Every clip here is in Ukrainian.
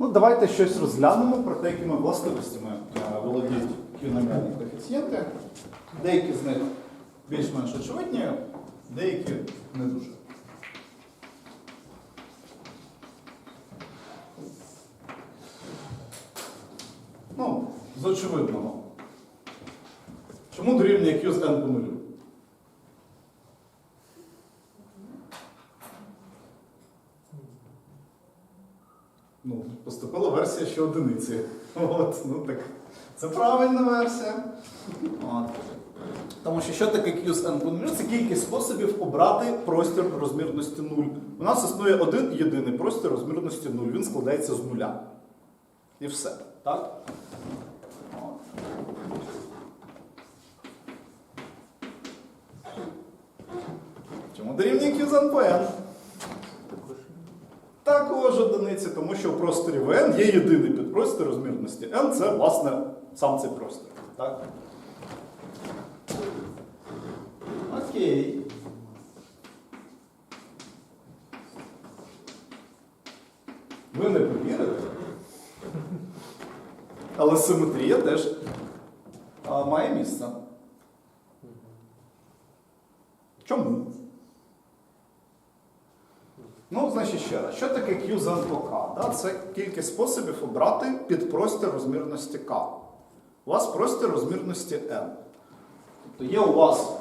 Ну, давайте щось розглянемо про те, якими властивостями е, володіють кіноміальні коефіцієнти. Деякі з них більш-менш очевидні, деякі не дуже. Ну, з очевидного. Чому дорівнює Q з n по нулю? Ну, поступила версія, що одиниці. От, ну так. Це правильна версія. От. Тому що що таке Q з n по? Це кількість способів обрати простір розмірності 0. У нас існує один єдиний простір розмірності 0. Він складається з нуля. І все. Так? Чому дорівнює Q з по n? Також одиниці, тому що в просторі ВН є єдиний підпростір розмірності n, це, власне, сам цей простір. Так? Окей. Ви не повірите. Але симетрія теж а, має місце. Чому? Ну, значить ще раз, що таке Q за K? Це кількість способів обрати підпростір розмірності K. У вас простір розмірності n. Тобто є у вас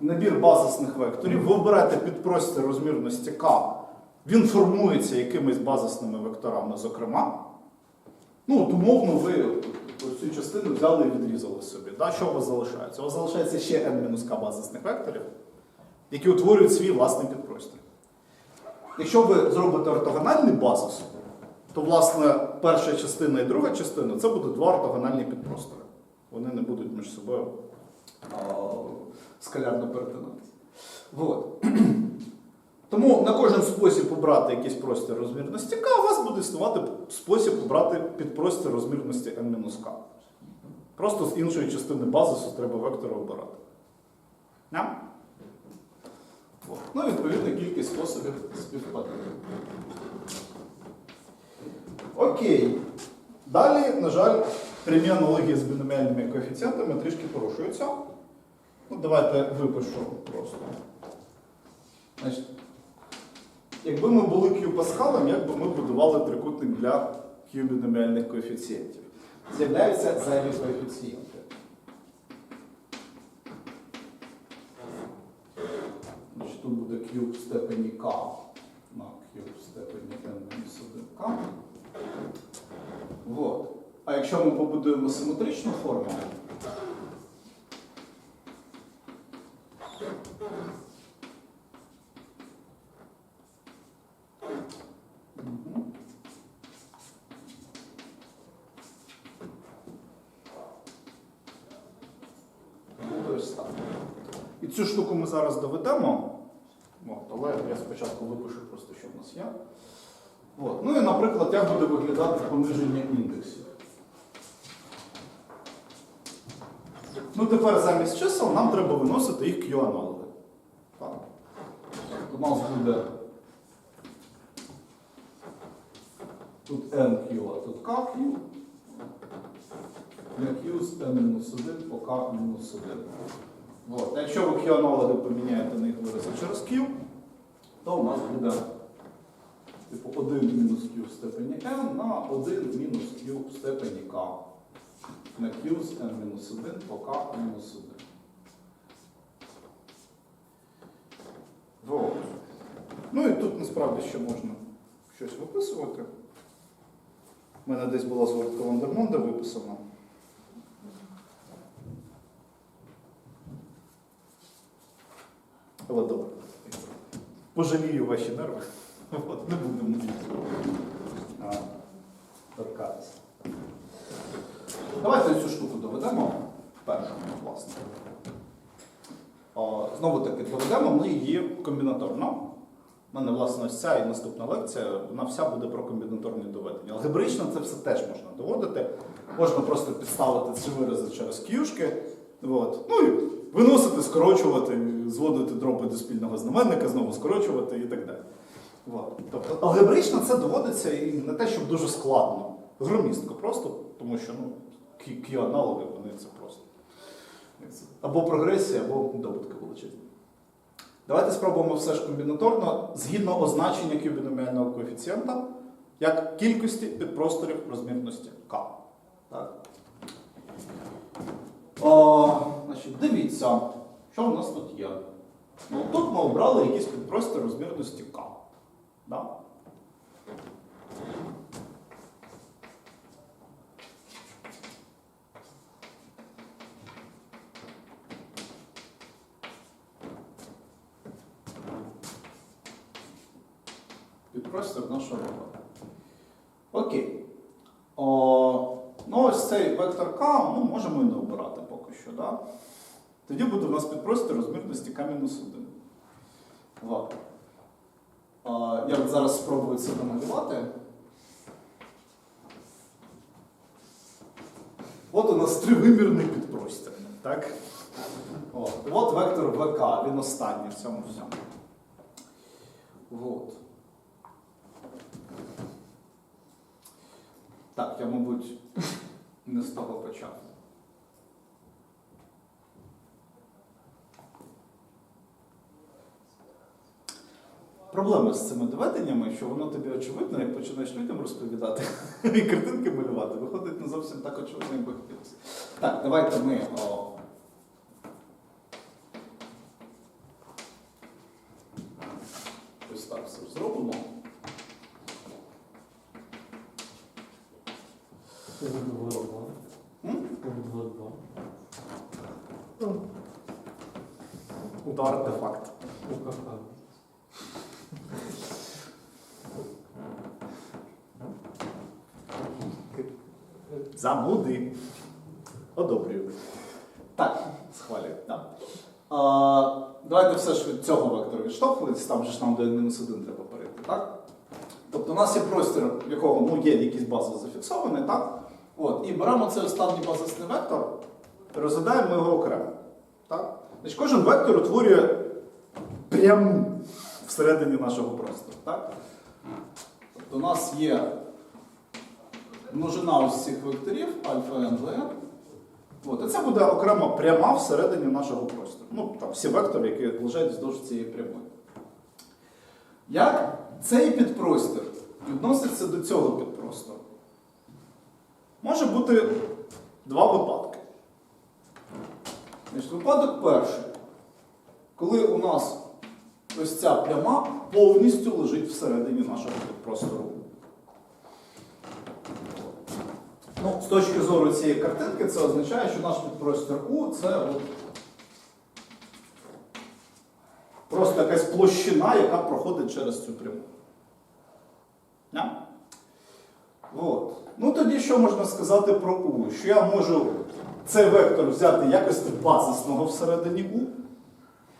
набір базисних векторів, ви обираєте підпростір розмірності K, він формується якимись базисними векторами, зокрема. Ну, от умовно, ви ось цю частину взяли і відрізали собі. Да? Що у вас залишається? У вас залишається ще n-k базисних векторів, які утворюють свій власний підпростір. Якщо ви зробите ортогональний базис, то, власне, перша частина і друга частина це будуть два ортогональні підпростори. Вони не будуть між собою скалярно перетинатися. Вот. Тому на кожен спосіб обрати якийсь простір розмірності К, у вас буде існувати спосіб обрати підпростір розмірності n-k. Просто з іншої частини базису треба вектора обирати. Не? Ну, відповідно, кількість способів співпадає. Окей. Далі, на жаль, прямі аналогії з біноміальними коефіцієнтами трішки порушуються. Ну, давайте випишу просто. Значить, якби ми були Q пасхалом, як би ми будували трикутник для Q біноміальних коефіцієнтів? З'являються зайві коефіцієнти. Тут буде Q в степені K на Q в степені n-1K. Вот. А якщо ми побудуємо симетричну формулу, Мгм. Буде ось так. І цю штуку ми зараз доведемо. От, але я спочатку випишу просто, що в нас є. От. Ну і, наприклад, як буде виглядати пониження індексів. Ну, тепер замість чисел нам треба виносити їх Q-аналоги. У нас буде тут NQ, а тут KQ. На Q з N-1 по K-1. От. Якщо ви Q-аналоги поміняєте на їх вирази через Q, то у нас буде типу 1 мінус Q в степені n на 1 мінус Q в степені k. На Q з n-1 по k-1. Вот. Ну і тут насправді ще можна щось виписувати. У мене десь була звертка Вандермонда виписана. Але добре. Пожалію ваші нерви. Не будемо торкатися. Давайте цю штуку доведемо першому, власне. Знову таки доведемо ми її комбінаторно. У мене, власне, ось ця і наступна лекція, вона вся буде про комбінаторні доведення. Алгебрично це все теж можна доводити. Можна просто підставити ці вирази через к'юшки. Ну і виносити, скорочувати, зводити дроби до спільного знаменника, знову скорочувати і так далі. Тобто алгебрично це доводиться і не те, щоб дуже складно. Громістко просто, тому що ну, Q-аналоги, вони це просто. Або прогресія, або добутки величезні. Давайте спробуємо все ж комбінаторно згідно означення кубіноміального коефіцієнта як кількості підпросторів розмірності К. Так. Значить, дивіться, що в нас тут є. Ну, тут ми обрали якийсь підпростір розмірності К. Да? Підпростір нашого робота. Окей. О, ну ось цей вектор К ми можемо і не обирати поки що. Да? Тоді буде у нас підпростір розмірності К-1. Вот. А, я от зараз спробую це намалювати. От у нас тривимірний підпростір. Так? От, от вектор ВК, він останній в цьому всьому. Вот. Так, я, мабуть, не з того почав. Проблема з цими доведеннями, що воно тобі очевидно, як починаєш людям розповідати і картинки малювати, виходить не зовсім так очевидно, як би хотілося. Так, давайте ми. О, ось так все зробимо. Артефакт. Зануди. Одобрюю. Так, схвалюю. Да. А, давайте все ж від цього вектора відштовхуватись, там же ж нам до мінус 1 треба перейти, так? Тобто у нас є простір, в якого ну, є якийсь база зафіксований, так? От, і беремо цей останній базисний вектор, розглядаємо його окремо. Так? Значить, кожен вектор утворює пряму всередині нашого простору. Так? Тобто у нас є множина ось цих векторів, альфа n, v. От, і це буде окремо пряма всередині нашого простору. Ну, там всі вектори, які лежать вздовж цієї прямої. Як цей підпростір відноситься до цього підпростору? Може бути два випадки. Значить, випадок перший. Коли у нас ось ця пряма повністю лежить всередині нашого підпростору. Ну, з точки зору цієї картинки, це означає, що наш підпростір У це от просто якась площина, яка проходить через цю пряму. Yeah? От. Ну тоді що можна сказати про У? Що я можу цей вектор взяти якості базисного всередині У.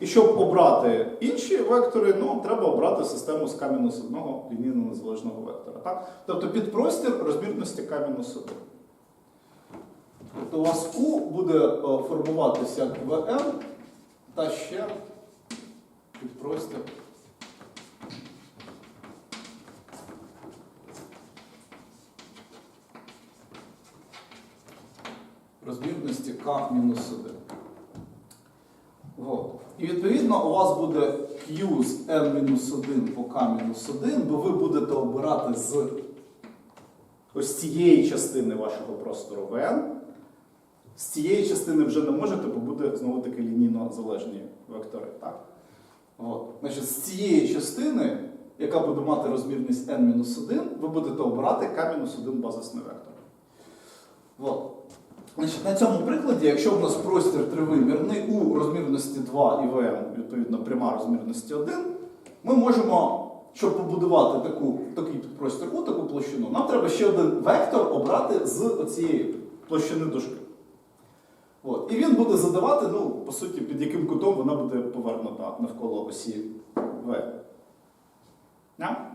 І щоб обрати інші вектори, ну, треба обрати систему з К-1 лінійно незалежного вектора. Так? Тобто підпростір розмірності К-1. Тобто у вас У буде е, формуватися як ВМ та ще підпростір. Розмірності К-1. От. І відповідно у вас буде Q з n-1 по k-1, бо ви будете обирати з ось цієї частини вашого простору Vn. З цієї частини вже не можете, бо буде знову таки лінійно залежні вектори. Так? От. Значить, з цієї частини, яка буде мати розмірність n-1, ви будете обирати k-1 базисний вектор. От. Значить, на цьому прикладі, якщо в нас простір тривимірний у розмірності 2 і ВМ, відповідно, пряма розмірності 1, ми можемо, щоб побудувати таку, такий простір у таку площину, нам треба ще один вектор обрати з цієї площини дужки. От. І він буде задавати, ну, по суті, під яким кутом вона буде повернута навколо осі В. Yeah?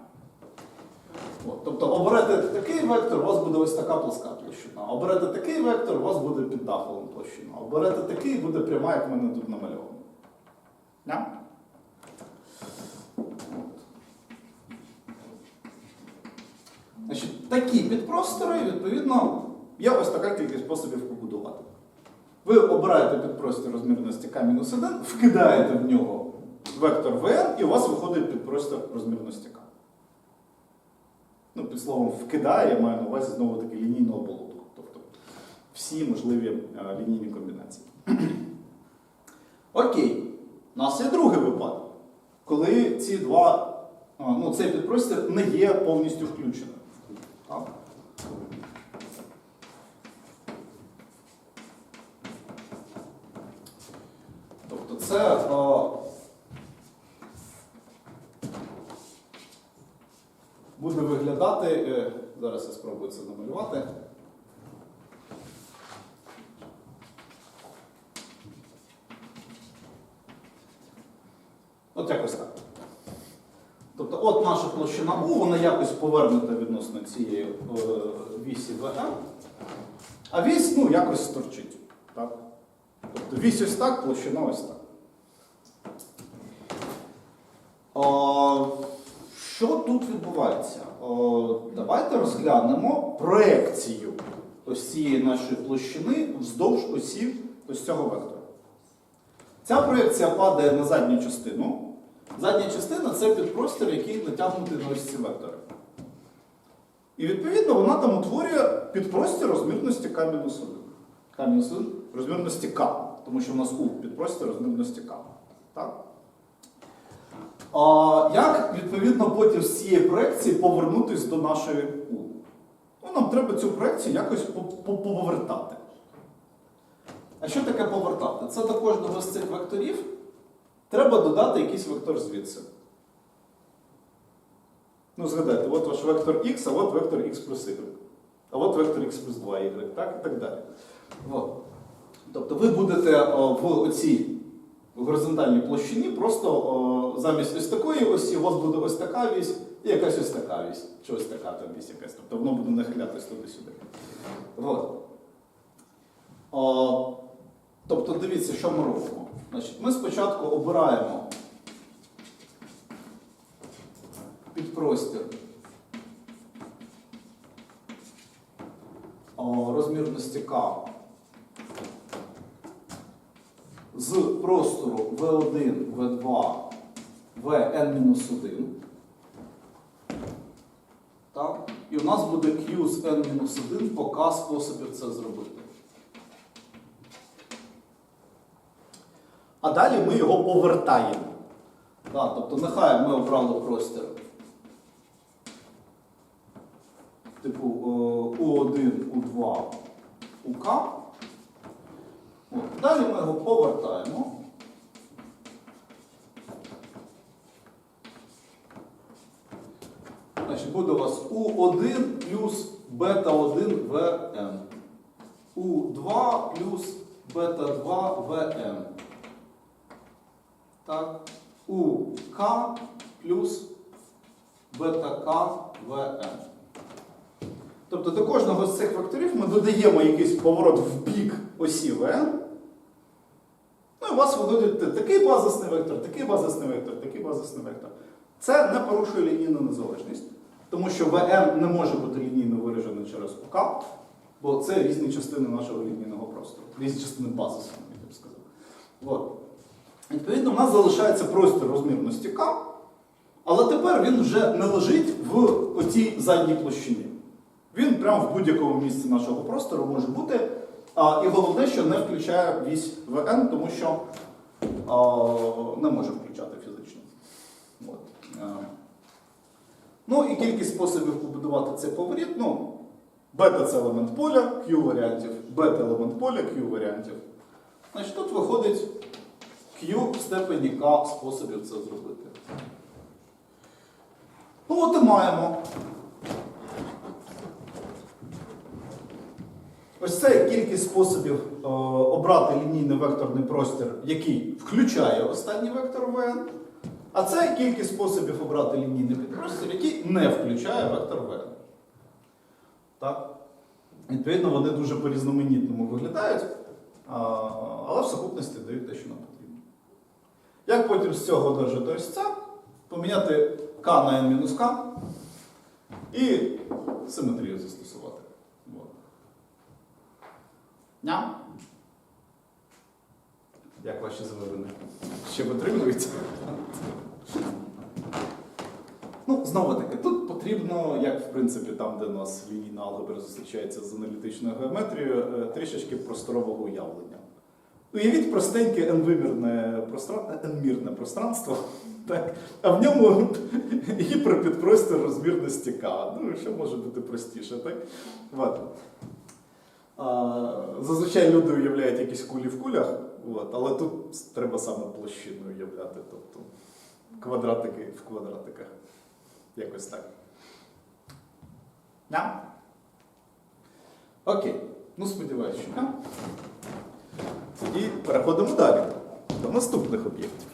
От, тобто оберете такий вектор, у вас буде ось така плоска площина. Оберете такий вектор, у вас буде під даховим площина. Оберете такий, буде пряма, як мене тут намальовано. Да? Значить, такі підпростори, відповідно, є ось така кількість способів побудувати. Ви обираєте підпростір розмірності К-1, вкидаєте в нього вектор ВН, і у вас виходить підпростір розмірності К. Ну, під словом вкидає, я маю на увазі знову таки лінійну оболотку. Тобто всі можливі е, лінійні комбінації. Окей. У нас є другий випадок, коли ці два, а, ну, цей підпростір не є повністю включеним. Тобто це. е, буде виглядати. е, Зараз я спробую це намалювати. От якось так. Тобто, от наша площина У, вона якось повернута відносно цієї е, вісі ВМ, а вісь ну, якось сторчить. Так? Тобто вісь ось так, площина ось так. О, що тут відбувається? О, давайте розглянемо проекцію ось цієї нашої площини вздовж осі ось цього вектора. Ця проекція падає на задню частину. Задня частина це підпростір, який натягнутий на ось ці вектори. І відповідно вона там утворює підпростір розмірності К-1. К-1 розмірності К, тому що в нас У підпростір розмірності К. Так? Як відповідно потім з цієї проекції повернутися до нашої У? Ну, нам треба цю проекцію якось по- по- повертати. А що таке повертати? Це до кожного з цих векторів треба додати якийсь вектор звідси. Ну, згадайте, от ваш вектор x, а от вектор x плюс y. А от вектор x плюс 2y, так? і так далі. От. Тобто ви будете о, в оцій горизонтальній площині просто замість ось такої осі у вас буде ось така вісь і якась ось така вісь. Чи ось така там вісь якась. Тобто воно буде нахилятись туди-сюди. От. О, тобто дивіться, що ми робимо. Значить, ми спочатку обираємо підпростір о, розмірності К з простору V1, V2, Vn-1. Так? І у нас буде Q з n-1 по K способів це зробити. А далі ми його повертаємо. Так, тобто нехай ми обрали простір типу е, U1, U2, UK. Далі ми його повертаємо. Значить, буде у вас U1 плюс бета-1 VN. U2 плюс бета-2 VN. Так. УК плюс бета-К ВН. Тобто до кожного з цих векторів ми додаємо якийсь поворот в бік осі ВН. Ну і у вас виходить такий базисний вектор, такий базисний вектор, такий базисний вектор. Це не порушує лінійну незалежність, тому що ВН не може бути лінійно виражений через УК, бо це різні частини нашого лінійного простору, різні частини базису, я б сказав. От. Відповідно, у нас залишається простір розмірності К, але тепер він вже не лежить в оцій задній площині. Він прямо в будь-якому місці нашого простору може бути. І головне, що не включає вісь ВН, тому що не може включати фізично. От. Е. Ну і кількість способів побудувати цей поворіт. Ну, бета це елемент поля, Q варіантів, бета елемент поля, Q варіантів. Значить, тут виходить Q в степені К способів це зробити. Ну, от і маємо. Ось це кількість способів е, обрати лінійний векторний простір, який включає останній вектор ВН. А це кількість способів обрати лінійний підпростір, який не включає вектор v. Так? Відповідно, вони дуже по-різноманітному виглядають, а, але в сукупності дають те, що нам потрібно. Як потім з цього одержати ось це? Поміняти k на n-k і симетрію застосувати. Ням. Як ваші звивини? Ще витримуються? Ну, знову таки, тут потрібно, як в принципі там, де у нас лінійна алгебра зустрічається з аналітичною геометрією, е, трішечки просторового уявлення. Уявіть простеньке n-вимірне пространство, n-мірне пространство, так, а в ньому гіперпідпростір розмірності К. Ну, що може бути простіше, так? От. Зазвичай люди уявляють якісь кулі в кулях, от, але тут треба саме площину уявляти, тобто квадратики в квадратиках. Якось так. Да? Окей. Ну, сподіваюся, що. да. Тоді переходимо далі до наступних об'єктів.